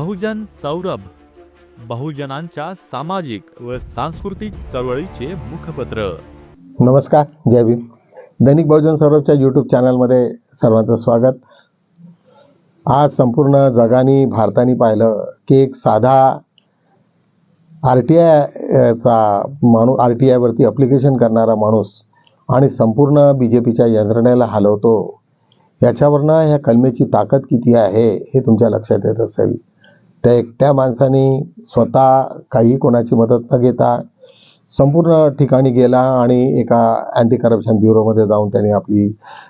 बहुजन सौरभ बहुजनांच्या सामाजिक व सांस्कृतिक चळवळीचे मुखपत्र. नमस्कार जय भीम. दैनिक बहुजन सौरभच्या यूट्यूब चॅनलमध्ये सर्वांचं स्वागत. आज संपूर्ण जगाने भारताने पाहिलं की एक साधा आर टी आयचा माणूस आर टी आयवरती अप्लिकेशन करणारा माणूस आणि संपूर्ण बी जे पीच्या यंत्रणेला हलवतो याच्यावरनं ह्या कलमेची ताकद किती आहे हे तुमच्या लक्षात येत असेल. त्या एकट्या माणसाने स्वतः काही कोणाची मदत न घेता संपूर्ण ठिकाणी गेला आणि एका अँटी करप्शन ब्युरोमध्ये जाऊन त्यांनी आपली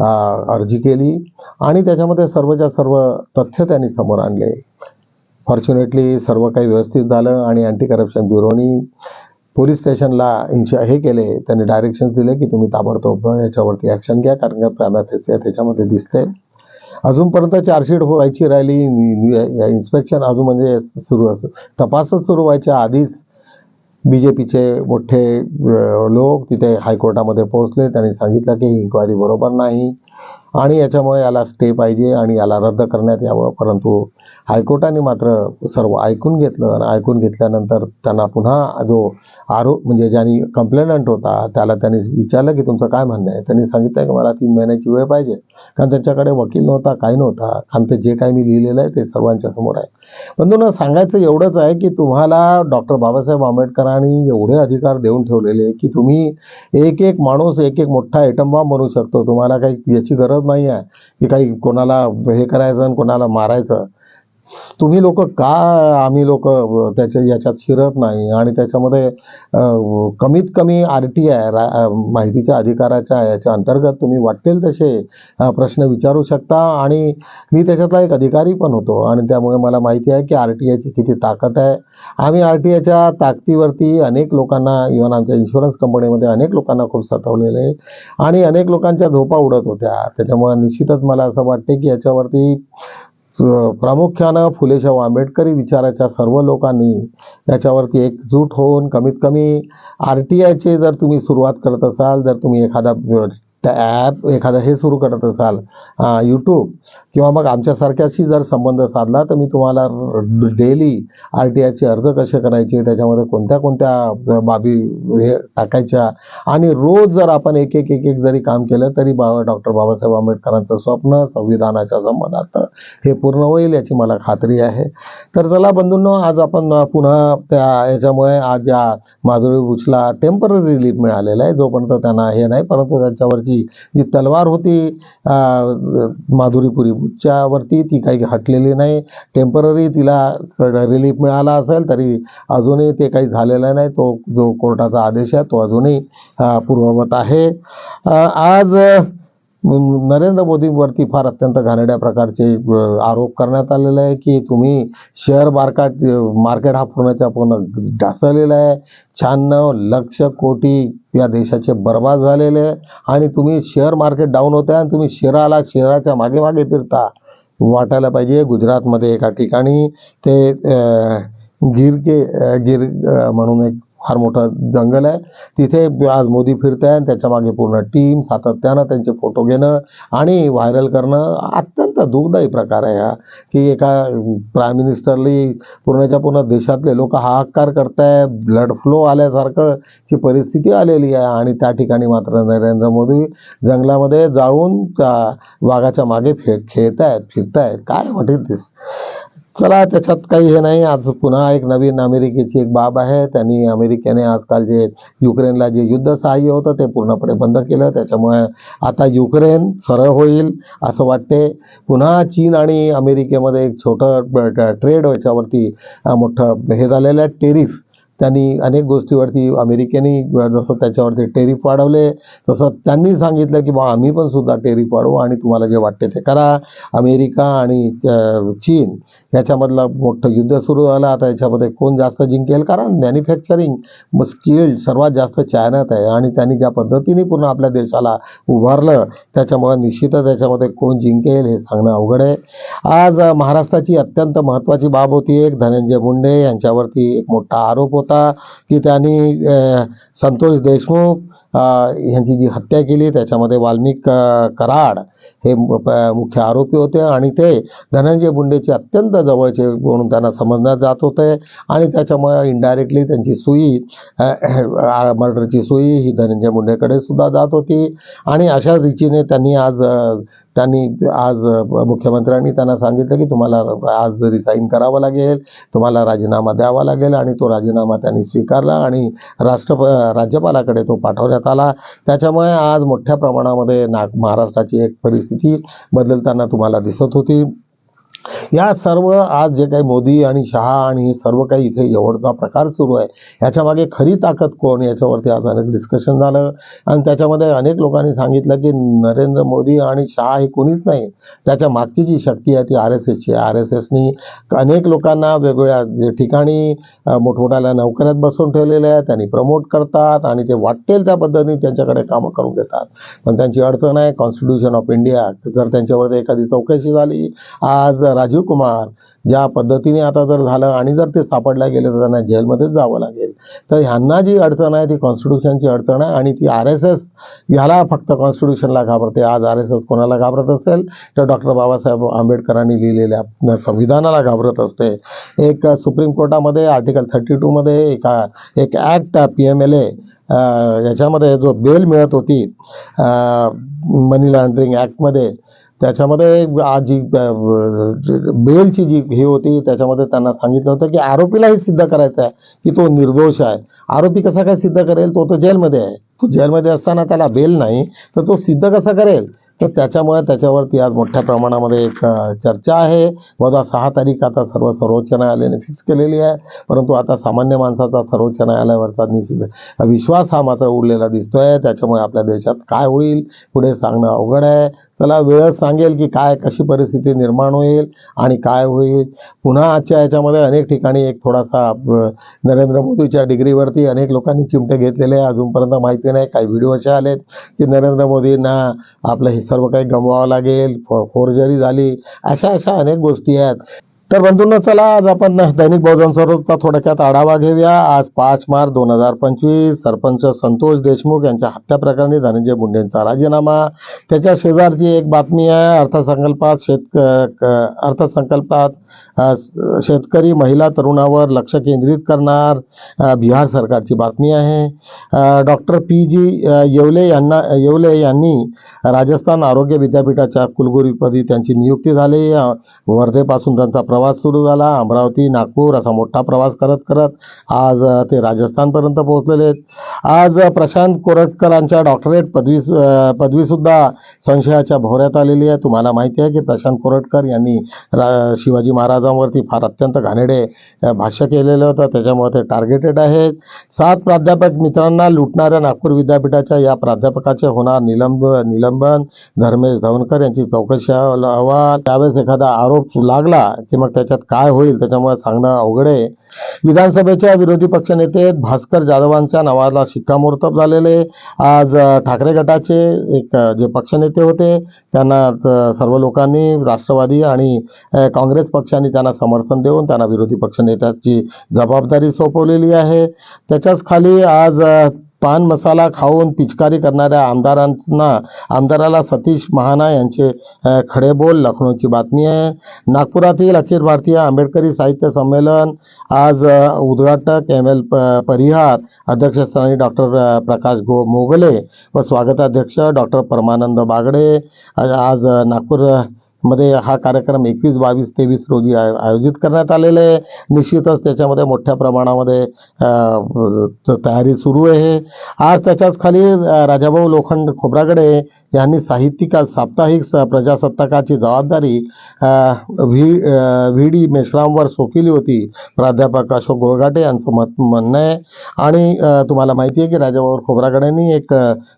अर्जी केली आणि त्याच्यामध्ये सर्वच्या सर्व तथ्य त्यांनी समोर आणले. फॉर्च्युनेटली सर्व काही व्यवस्थित झालं आणि अँटी करप्शन ब्युरोनी पोलीस स्टेशनला इन्श हे केले. त्यांनी डायरेक्शन्स दिले की तुम्ही ताबडतोब याच्यावरती ॲक्शन घ्या कारण का प्रायमॅफेसिया त्याच्यामध्ये दिसते अजूनपर्यंत चार्जशीट व्हायची राहिली. इन्स्पेक्शन अजून म्हणजे सुरू असं तपासच सुरू व्हायच्या आधीच बी जे पीचे मोठे लोक तिथे हायकोर्टामध्ये पोहोचले. त्यांनी सांगितलं की ही इन्क्वायरी बरोबर नाही. आणि याच्यामुळे याला स्टे पाहिजे आणि याला रद्द करण्यात यावं. परंतु हायकोर्टाने मात्र सर्व ऐकून घेतलं आणि ऐकून घेतल्यानंतर त्यांना पुन्हा जो आरोप म्हणजे ज्यांनी कंप्लेनंट होता त्याला त्यांनी विचारलं की तुमचं काय म्हणणं आहे? त्यांनी सांगितलं की मला तीन महिन्याची वेळ पाहिजे. कारण त्यांच्याकडे वकील नव्हता काही नव्हता. आणि ते जे काही मी लिहिलेलं आहे ते सर्वांच्या समोर आहे. बंधूंनो सांगायचं एवढंच आहे की तुम्हाला डॉक्टर बाबासाहेब आंबेडकरांनी एवढे अधिकार देऊन ठेवलेले की तुम्ही एक एक माणूस एक एक मोठा एटम बनवू शकतो. तुम्हाला काही याची गरज नाही आहे की काही कोणाला हे करायचं आणि कोणाला मारायचं. तुम्ही लोक का आम्ही लोक त्याच्या याच्यात शिरत नाही? आणि त्याच्यामध्ये कमीत कमी आर टी आय माहितीच्या अधिकाराच्या याच्या अंतर्गत तुम्ही वाटेल तसे प्रश्न विचारू शकता. आणि मी त्याच्यातला एक अधिकारी पण होतो आणि त्यामुळे मला माहिती आहे की आर टी आयची किती ताकद आहे. आम्ही आर टी आयच्या ताकदीवरती अनेक लोकांना इव्हन आमच्या इन्शुरन्स कंपनीमध्ये अनेक लोकांना खूप सतावलेले आणि अनेक लोकांच्या झोपा उडत होत्या. त्याच्यामुळे निश्चितच मला असं वाटते की याच्यावरती प्रामुख्यानं फुलेशाहू आंबेडकरी विचाराच्या सर्व लोकांनी याच्यावरती एकजूट होऊन कमीत कमी आर टी आयचे जर तुम्ही सुरुवात करत असाल जर तुम्ही एखादा ॲप एखादं हे सुरू करत असाल यूट्यूब किंवा मग आमच्यासारख्याशी जर संबंध साधला तर मी तुम्हाला डेली आर टी आयचे अर्ज कसे करायचे त्याच्यामध्ये कोणत्या कोणत्या बाबी हे टाकायच्या? आणि रोज जर आपण एक एक एक एक जरी काम केलं तरी बाबा डॉक्टर बाबासाहेब आंबेडकरांचं स्वप्न संविधानाच्या संबंधात हे पूर्ण होईल याची मला खात्री आहे. तर चला बंधूंनो आज आपण पुन्हा त्या याच्यामुळे आज या माधुरी बुचला टेंपररी रिलीफ मिळालेला आहे. जोपर्यंत त्यांना हे नाही परंतु त्यांच्यावरची जी तलवार होती माधुरीपुरी च्या वरती ती काही हटलेली नाही. टेंपररी तिला रिलीफ मिळाला असेल तरी अजूनही ते काही झालेलं नाही. तो जो कोर्टाचा आदेश आहे तो अजूनही पूर्ववत आहे. आज नरेंद्र मोदींवरती फार अत्यंत घाणेड्या प्रकारचे आरोप करण्यात आलेले आहे की तुम्ही शेअर मार्केट मार्केट हा पूर्णच्या पूर्ण ढासळलेला आहे. शहाण्णव लक्ष कोटी या देशाचे बर्बाद झालेले आहे. आणि तुम्ही शेअर मार्केट डाऊन होत आहे आणि तुम्ही शेराला शेराच्या मागे मागे फिरता. वाटायला पाहिजे गुजरातमध्ये एका ठिकाणी ते गिरके गिर म्हणून एक फार मोठं जंगल आहे. तिथे आज मोदी फिरत आहे आणि त्याच्यामागे पूर्ण टीम सातत्यानं त्यांचे फोटो घेणं आणि व्हायरल करणं अत्यंत दुःखदायी प्रकार आहे हा की एका प्राईम मिनिस्टरली पूर्णच्या पूर्ण देशातले लोक हाहाकार करताय ब्लड फ्लो आल्यासारखं ची परिस्थिती आलेली आहे आणि त्या ठिकाणी मात्र नरेंद्र मोदी जंगलामध्ये जाऊन त्या वाघाच्या मागे फे खेळतायत फिरतायत. काय वाटेल दिस चला त्याच्यात काही हे नाही. आज पुन्हा एक नवीन अमेरिकेची एक बाब आहे. त्यांनी अमेरिकेने आजकाल जे युक्रेनला जे युद्ध सहाय्य होतं ते पूर्णपणे बंद केलं. त्याच्यामुळे आता युक्रेन सरळ होईल असं वाटते. पुन्हा चीन आणि अमेरिकेमध्ये एक छोटं ट्रेड याच्यावरती मोठं हे झालेलं आहे. टेरिफ. त्यांनी अनेक गोष्टीवरती अमेरिकेने जसं त्याच्यावरती टेरिफ वाढवले तसं त्यांनी सांगितलं की बा आम्ही पण सुद्धा टेरिफ वाढवू आणि तुम्हाला जे वाटते ते करा. अमेरिका आणि चीन याच्यामधलं मोठं युद्ध सुरू झालं. आता याच्यामध्ये कोण जास्त जिंकेल? कारण मॅन्युफॅक्चरिंग स्किल्ड सर्वात जास्त चायनात आहे आणि त्यांनी ज्या पद्धतीने पूर्ण आपल्या देशाला उभारलं त्याच्यामुळे निश्चितच याच्यामध्ये कोण जिंकेल हे सांगणं अवघड आहे. आज महाराष्ट्राची अत्यंत महत्त्वाची बाब होती एक. धनंजय मुंडे यांच्यावरती एक मोठा आरोप होता. की त्यांनी संतोष देशमुख अ, यांची जी हत्या केली त्याच्यामध्ये वाल्मिक कराड हे मुख्य आरोपी होते आणि ते धनंजय मुंडेचे अत्यंत जवळचे म्हणून त्यांना समजण्यात जात होते आणि त्याच्यामुळे इनडायरेक्टली त्यांची सुई मर्डरची सुई ही धनंजय मुंडेकडे सुद्धा जात होती. आणि अशा रीतीने त्यांनी आज त्यांनी आज मुख्यमंत्र्यांनी त्यांना सांगितलं की तुम्हाला आज रिसाईन करावं लागेल तुम्हाला राजीनामा द्यावा लागेल आणि तो राजीनामा त्यांनी स्वीकारला आणि राष्ट्रप राज्यपालाकडे तो पाठवण्यात आला. त्याच्यामुळे आज मोठ्या प्रमाणामध्ये नाग महाराष्ट्राची एक परिस्थिती बदलताना तुम्हाला दिसत होती. या सर्व आज जे काही मोदी आणि शहा आणि सर्व काही इथे एवढा प्रकार सुरू आहे ह्याच्या मागे खरी ताकद कोण? याच्यावरती आज अनेक डिस्कशन झालं. आणि त्याच्यामध्ये अनेक लोकांनी सांगितलं की नरेंद्र मोदी आणि शहा हे कोणीच नाही. त्याच्या मागची जी शक्ती आहे ती आर एस एसची आर एस एसनी अनेक लोकांना वेगवेगळ्या ठिकाणी अ, मोठमोठ्या नोकऱ्यात बसवून ठेवलेल्या आहेत. त्यांनी प्रमोट करतात आणि ते वाटेल त्या पद्धतीने त्यांच्याकडे कामं करून घेतात. पण त्यांची अडचण आहे. कॉन्स्टिट्यूशन ऑफ इंडिया जर त्यांच्यावरती एखादी चौकशी झाली आज राजीव कुमार ज्या पद्धतीने आता जर झालं आणि जर ते सापडल्या गेले तर त्यांना जेलमध्येच जावं लागेल. तर ह्यांना जी अडचण आहे ती कॉन्स्टिट्युशनची अडचण आहे आणि ती आर एस एस ह्याला फक्त कॉन्स्टिट्युशनला घाबरते. आज आर एस एस कोणाला घाबरत असेल? तर डॉक्टर बाबासाहेब आंबेडकरांनी लिहिलेल्या संविधानाला घाबरत असते. एक सुप्रीम कोर्टामध्ये आर्टिकल थर्टी टूमध्ये एका एक act P M L A याच्यामध्ये जो बेल मिळत होती मनी लॉन्ड्रिंग ॲक्टमध्ये त्याच्यामध्ये आज जी बेलची जी हे होती त्याच्यामध्ये त्यांना सांगितलं होतं की आरोपीला हे सिद्ध करायचं आहे की तो निर्दोष आहे. आरोपी कसा काय सिद्ध करेल? तो तो जेलमध्ये आहे. तो जेलमध्ये असताना त्याला बेल नाही तर तो सिद्ध कसा करेल? तर त्याच्यामुळे त्याच्यावरती आज मोठ्या प्रमाणामध्ये एक चर्चा आहे. वजा सहा तारीख आता सर्व सर्वोच्च न्यायालयाने फिक्स केलेली आहे. परंतु आता सामान्य माणसाचा सर्वोच्च न्यायालयावरचा निश्चित विश्वास हा मात्र उडलेला दिसतोय. त्याच्यामुळे आपल्या देशात काय होईल? पुढे सांगणं अवघड आहे. त्याला वेळ सांगेल की काय कशी परिस्थिती निर्माण होईल आणि काय होईल. पुन्हा आजच्या याच्यामध्ये अनेक ठिकाणी एक थोडासा नरेंद्र मोदीच्या डिग्रीवरती अनेक लोकांनी चिमटे घेतलेले आहे अजूनपर्यंत माहिती नाही काही व्हिडिओ असे आलेत की नरेंद्र मोदींना आपलं हे सर्व काही गमवावं लागेल फोर्जरी झाली. अशा अशा अनेक गोष्टी आहेत. तर बंधूंना चला आज आपण दैनिक बहुजन स्वरूपचा थोडक्यात आढावा घेऊया. आज पाच मार्च दोन हजार पंचवीस सरपंच संतोष देशमुख यांच्या हत्या प्रकरणी धनंजय मुंडेंचा राजीनामा. त्याच्या शेजारची एक बातमी आहे अर्थसंकल्पात शेतक अर्थसंकल्पात शेतकरी महिला तरुणावर लक्ष केंद्रित करणार बिहार सरकारची बातमी आहे. डॉक्टर पी जी येवले यांना येवले यांनी राजस्थान आरोग्य विद्यापीठाच्या कुलगुरूपदी त्यांची नियुक्ती झाली. वर्धेपासून त्यांचा प्रवास प्रवास सुरू झाला. अमरावती नागपूर असा मोठा प्रवास करत करत आज ते राजस्थानपर्यंत पोहोचलेले आहेत. आज प्रशांत कोरटकरांच्या डॉक्टरेट पदवी पदवीसुद्धा संशयाच्या भोवऱ्यात आलेली आहे. तुम्हाला माहिती आहे की प्रशांत कोरटकर यांनी रा शिवाजी महाराजांवरती फार अत्यंत घाणेडे भाष्य केलेलं होतं. त्याच्यामुळे ते टार्गेटेड आहेत. सात प्राध्यापक मित्रांना लुटणाऱ्या नागपूर विद्यापीठाच्या या प्राध्यापकाचे होणार निलंब निलंबन. धर्मेश धवनकर यांची चौकशी अहवाल. त्यावेळेस एखादा आरोप लागला की मग त्याच्यात काय होईल त्याच्यामुळे सांगणं अवघड आहे. विधानसभेच्या विरोधी पक्षनेते भास्कर जाधवांच्या नावाला शिक्कामोर्तब झालेले आज ठाकरे गटाचे एक जे पक्षनेते होते त्यांना सर्व लोकांनी राष्ट्रवादी आणि काँग्रेस पक्षाने त्यांना समर्थन देऊन त्यांना विरोधी पक्षनेत्याची जबाबदारी सोपवलेली आहे. त्याच्याच खाली आज पान मसाला खाऊन पिचकारी करणाऱ्या आमदारांना आमदाराला सतीश महाना यांचे खडे बोल लखनौची बातमी आहे. नागपुरातील अखिल भारतीय आंबेडकरी साहित्य संमेलन आज उद्घाटक एम एल परिहार अध्यक्षस्थानी डॉक्टर प्रकाश गो मोगले व स्वागताध्यक्ष डॉक्टर परमानंद बागडे. आज नागपूर मध्ये हा कार्यक्रम एकवीस बावीस तेवीस रोजी आय- आयोजित करण्यात आलेले आहे. निश्चितच त्याच्यामध्ये मोठ्या प्रमाणामध्ये तयारी सुरू आहे. आज त्याच्याच खाली राजाभाऊ लोखंड खोब्रागडे यांनी साहित्यिका साप्ताहिक स- प्रजासत्ताकाची जबाबदारी व्ही व्ही डी मेश्रामवर सोपविली होती. प्राध्यापक अशोक गोळघाटे यांचं मत म्हणणं आहे. आणि तुम्हाला माहिती आहे की राजाभाऊ खोब्रागडेंनी एक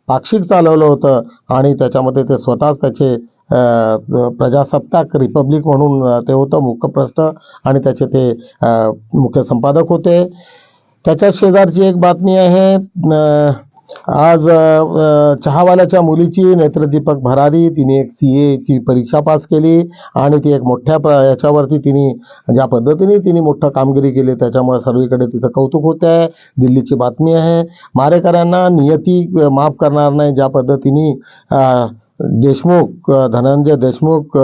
पाक्षिक चालवलं होतं आणि त्याच्यामध्ये ते स्वतःच त्याचे प्रजासत्ताक रिपब्लिक म्हणून ते होतं मुखप्रस्थ आणि त्याचे ते मुख्य संपादक होते. त्याच्या शेजारची एक बातमी आहे आज चहावाल्याच्या मुलीची नेत्रदीपक भरारी तिने एक सी एची परीक्षा पास केली आणि ती एक मोठ्या प्र याच्यावरती तिने ज्या पद्धतीने तिने मोठं कामगिरी केली त्याच्यामुळे सर्वीकडे तिचं कौतुक होत आहे. दिल्लीची बातमी आहे मारेकऱ्यांना नियती माफ करणार नाही ज्या पद्धतीने देशमुख धनंजय देशमुख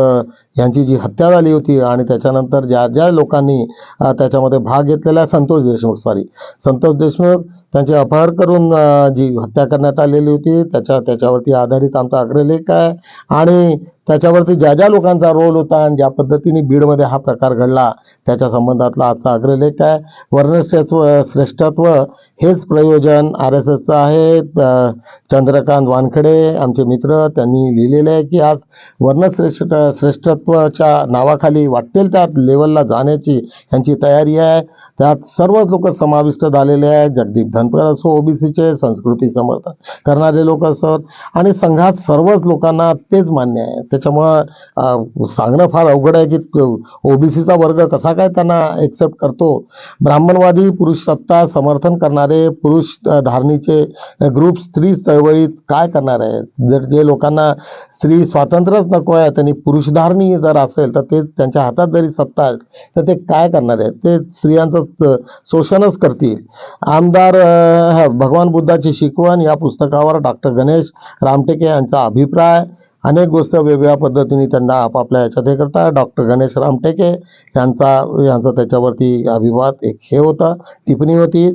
यांची जी हत्या झाली होती आणि त्याच्यानंतर ज्या ज्या लोकांनी त्याच्यामध्ये भाग घेतलेला आहे, संतोष देशमुख सॉरी संतोष देशमुख त्यांचे अपहार करून जी हत्या करण्यात आलेली होती त्याच्या त्याच्यावरती आधारित आमचा अग्रलेख आहे. आणि त्याच्यावरती ज्या ज्या लोकांचा रोल होता आणि ज्या पद्धतीने बीडमध्ये हा प्रकार घडला त्याच्या संबंधातला आजचा अग्रलेख आहे. वर्णश्रेष्ठत्व श्रेष्ठत्व हेच प्रयोजन आर एस एसचं आहे. चंद्रकांत वानखेडे आमचे मित्र त्यांनी लिहिलेले आहे की आज वर्णश्रेष्ठ श्रेष्ठत्वाच्या नावाखाली वाटेल त्या लेवलला जाण्याची यांची तयारी आहे. त्यात सर्वच लोक समाविष्ट झालेले आहेत. जगदीप धनकर असो ओबीसीचे संस्कृती समर्थन करणारे लोक असत आणि संघात सर्वच लोकांना तेच मान्य आहे. त्याच्यामुळं सांगणं फार अवघड आहे की ओबीसीचा वर्ग कसा काय त्यांना एक्सेप्ट करतो? ब्राह्मणवादी पुरुष सत्ता समर्थन करणारे पुरुष धारणीचे ग्रुप स्त्री चळवळीत काय करणार आहे जर जे लोकांना स्त्री स्वातंत्र्यच नको आहे त्यांनी पुरुषधारणी जर असेल तर ते त्यांच्या हातात जरी सत्ता आहे तर ते काय करणार आहेत? ते स्त्रियांचं शोषणच करतील. आमदार भगवान बुद्धाची शिकवण या पुस्तकावर डॉक्टर गणेश रामटेके यांचा अभिप्राय. अनेक गोष्ट वेगवेगळ्या पद्धतीने त्यांना आपापल्या याच्यात हे करतात. डॉक्टर गणेश रामटेके यांचा यांचा त्याच्यावरती अभिवाद एक हे होता टिप्पणी होती.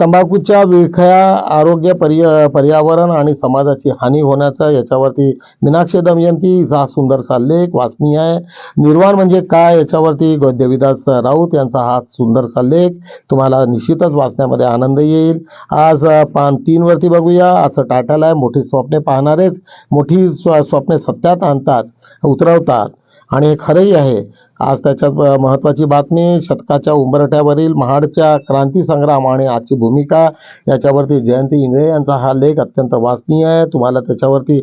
तंबाखूच्या विळख्या आरोग्य पर्य पर्यावरण आणि समाजाची हानी होण्याचा याच्यावरती मीनाक्षी दमयंती हा सुंदर साल्लेख वाचनीय आहे. निर्वाण म्हणजे काय याच्यावरती ग- देविदास राऊत यांचा हा सुंदर साल्लेख तुम्हाला निश्चितच वाचण्यामध्ये आनंद येईल. आज पान तीनवरती बघूया. आजचं टायटल आहे मोठी स्वप्ने पाहणारेच. मोठी स्व स्वप्ने सत्यात आणतात उतरवतात. आणि हे खरंही आहे. आज त्याच्यात महत्त्वाची बातमी शतकाच्या उंबरठ्यावरील महाडच्या क्रांती संग्राम आणि आजची भूमिका याच्यावरती जयंती इंगळे यांचा हा लेख अत्यंत वाचनीय आहे. तुम्हाला त्याच्यावरती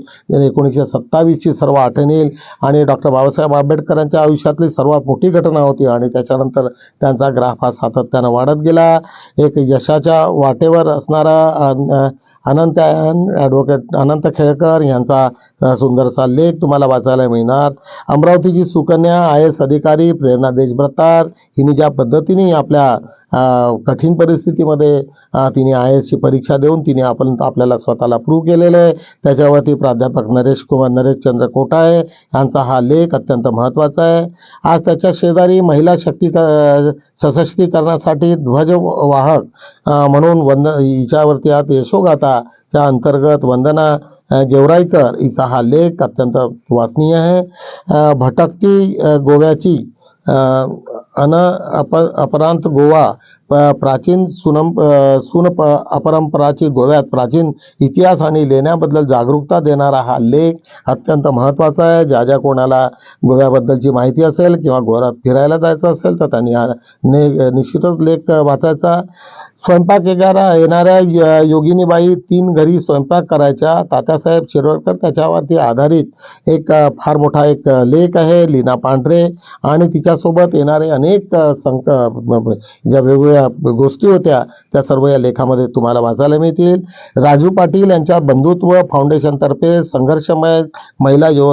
एकोणीसशे सत्तावीसची सर्व आठवण येईल. आणि डॉक्टर बाबासाहेब आंबेडकरांच्या आयुष्यातली सर्वात मोठी घटना होती आणि त्याच्यानंतर त्यांचा ग्राफ हा सातत्यानं वाढत गेला. एक यशाच्या वाटेवर असणारा अनंत ॲडव्होकेट अनंत खेळकर यांचा सुंदरसा लेख तुम्हाला वाचायला मिळणार. अमरावतीची सुकन्या आय एस अधिकारी प्रेरणा देशभ्रतार हिने ज्या पद्धतीने आपल्या कठीण परिस्थितीमध्ये तिने आय एसची परीक्षा देऊन तिने आपण आपल्याला स्वतःला प्रूव्ह केलेलं आहे. त्याच्यावरती प्राध्यापक नरेश कुमार नरेश चंद्र कोटाळे यांचा हा लेख अत्यंत महत्त्वाचा आहे. आज त्याच्या शेजारी महिला शक्ती सशक्तीकरणासाठी ध्वजवाहक म्हणून वंद हिच्यावरती आज यशोगाथाच्या अंतर्गत वंदना गेवराईकर हिचा हा लेख अत्यंत वाचनीय आहे. भटकती गोव्याची अन अप अपरांत गोवा प्राचीन सुनम सुन अपरंपराची गोव्यात प्राचीन इतिहास आणि लेण्याबद्दल जागरूकता देणारा हा लेख अत्यंत महत्त्वाचा आहे. ज्या ज्या कोणाला गोव्याबद्दलची माहिती असेल किंवा गोव्यात फिरायला जायचं असेल तर त्यांनी हा ने निश्चितच लेख वाचायचा. स्वयंपाक येणाऱ्या येणाऱ्या य- योगिनीबाई तीन घरी स्वयंपाक करायच्या. तात्यासाहेब शिरोडकर त्याच्यावरती आधारित एक फार मोठा एक लेख आहे. लीना पांढरे आणि तिच्यासोबत येणारे अनेक संक ज्या वेगवेगळ्या गोष्टी होत्या त्या सर्व या लेखामध्ये तुम्हाला वाचायला मिळतील. राजू पाटील यांच्या बंधुत्व फाउंडेशनतर्फे संघर्षमय महिला यो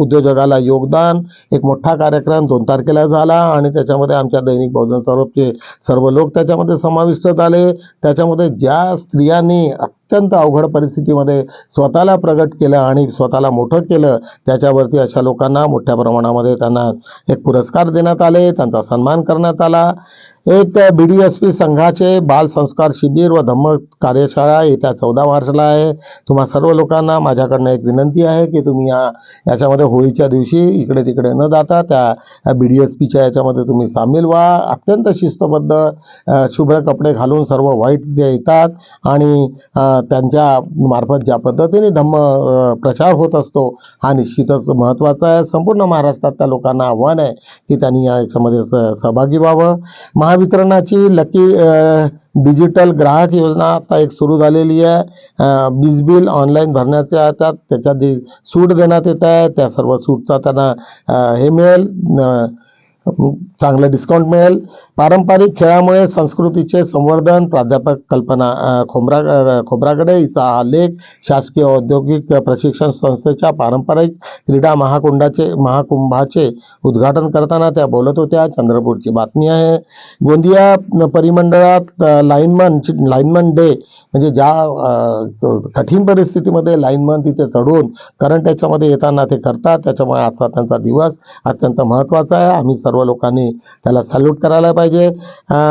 उद्योजकाला योगदान. एक मोठा कार्यक्रम दोन तारखेला झाला आणि त्याच्यामध्ये आमच्या दैनिक बहुजन स्वरूपचे सर्व लोक त्याच्यामध्ये समाविष्ट झाले त्याच्यामध्ये ज्या स्त्रियांनी अत्यंत अवघड परिस्थितीमध्ये स्वतःला प्रगट केलं आणि स्वतःला मोठं केलं त्याच्यावरती अशा लोकांना मोठ्या प्रमाणामध्ये त्यांना एक पुरस्कार देण्यात आले त्यांचा सन्मान करण्यात आला. एक बी डी एस पी संघाचे बालसंस्कार शिबिर व धम्म कार्यशाळा येत्या चौदा मार्चला आहे. तुम्हा सर्व लोकांना माझ्याकडनं एक विनंती आहे की तुम्ही या याच्यामध्ये होळीच्या दिवशी इकडे तिकडे न जाता त्या बी डी एस पीच्या याच्यामध्ये तुम्ही सामील व्हा. अत्यंत शिस्तबद्ध शुभ्र कपडे घालून सर्व व्हाईट जे येतात आणि त्यांच्या मार्फत ज्या पद्धतीने धम्म प्रचार होत असतो हा निश्चितच महत्त्वाचा आहे. संपूर्ण महाराष्ट्रातल्या लोकांना आव्हान आहे की त्यांनी या याच्यामध्ये स- सहभागी व्हावं. महावितरणाची लकी डिजिटल ग्राहक योजना आता एक सुरू झालेली आहे. वीज बिल ऑनलाईन भरण्याच्या येतात त्याच्यात सूट देण्यात येत आहे त्या सर्व सूटचा त्यांना हे मिळेल. चांगलं डिस्काउंट मिळेल. पारंपरिक खेळामुळे संस्कृतीचे संवर्धन प्राध्यापक कल्पना खोबरा खोब्रा खोब्रागडे हिचा हा लेख शासकीय औद्योगिक प्रशिक्षण संस्थेच्या पारंपरिक क्रीडा महाकुंडाचे महाकुंभाचे उद्घाटन करताना त्या बोलत होत्या. चंद्रपूरची बातमी आहे. गोंदिया परिमंडळात लाईनमन लाईनमन डे म्हणजे ज्या कठीण परिस्थितीमध्ये लाईनमन तिथे चढून करंट त्याच्यामध्ये येताना ते करतात त्याच्यामुळे आजचा त्यांचा दिवस अत्यंत महत्त्वाचा आहे. आम्ही सर्व लोकांनी त्याला सॅल्यूट करायला पाहिजे.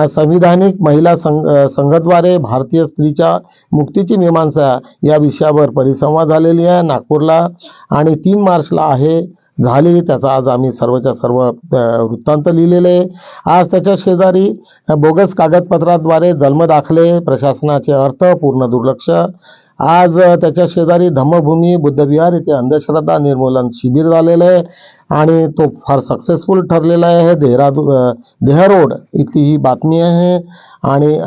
संविधानिक महिला संघ संघद्वारे भारतीय स्त्रीच्या मुक्तीची मीमांसा या विषयावर परिसंवाद झालेली आहे नागपूरला. आणि तीन मार्चला आहे झाली त्याचा आज आम्ही सर्वच्या सर्व वृत्तांत लिहिलेले आहे. आज त्याच्या शेजारी बोगस कागदपत्राद्वारे जन्मदाखले प्रशासनाचे अर्थ पूर्ण दुर्लक्ष आज त्याच्या शेजारी धम्मभूमी बुद्धविहार येथे अंधश्रद्धा निर्मूलन शिबिर झालेलं आहे आणि तो फार सक्सेसफुल ठरलेला आहे. देहरादू देहरोड इथली ही बातमी आहे आणि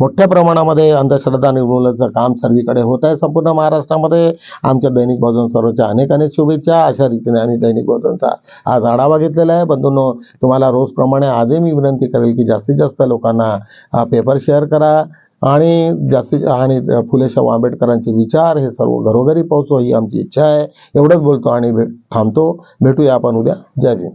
मोठ्या प्रमाणामध्ये अंधश्रद्धा निर्मूलनाचं काम सर्वीकडे होत आहे संपूर्ण महाराष्ट्रामध्ये. आमच्या दैनिक बहुजन सर्वच्या अनेक अनेक शुभेच्छा. अशा रीतीने आम्ही दैनिक बहुजनचा आज आढावा घेतलेला आहे. बंधूंनो तुम्हाला रोजप्रमाणे आजही मी विनंती करेल की जास्तीत जास्त लोकांना पेपर शेअर करा. आणि जास्तीत आणि फुले शाहू आंबेडकरांचे विचार हे सर्व घरोघरी पोहोचो ही आमची इच्छा आहे. एवढंच बोलतो आणि भेट थांबतो. भेटूया आपण उद्या. जय भीम.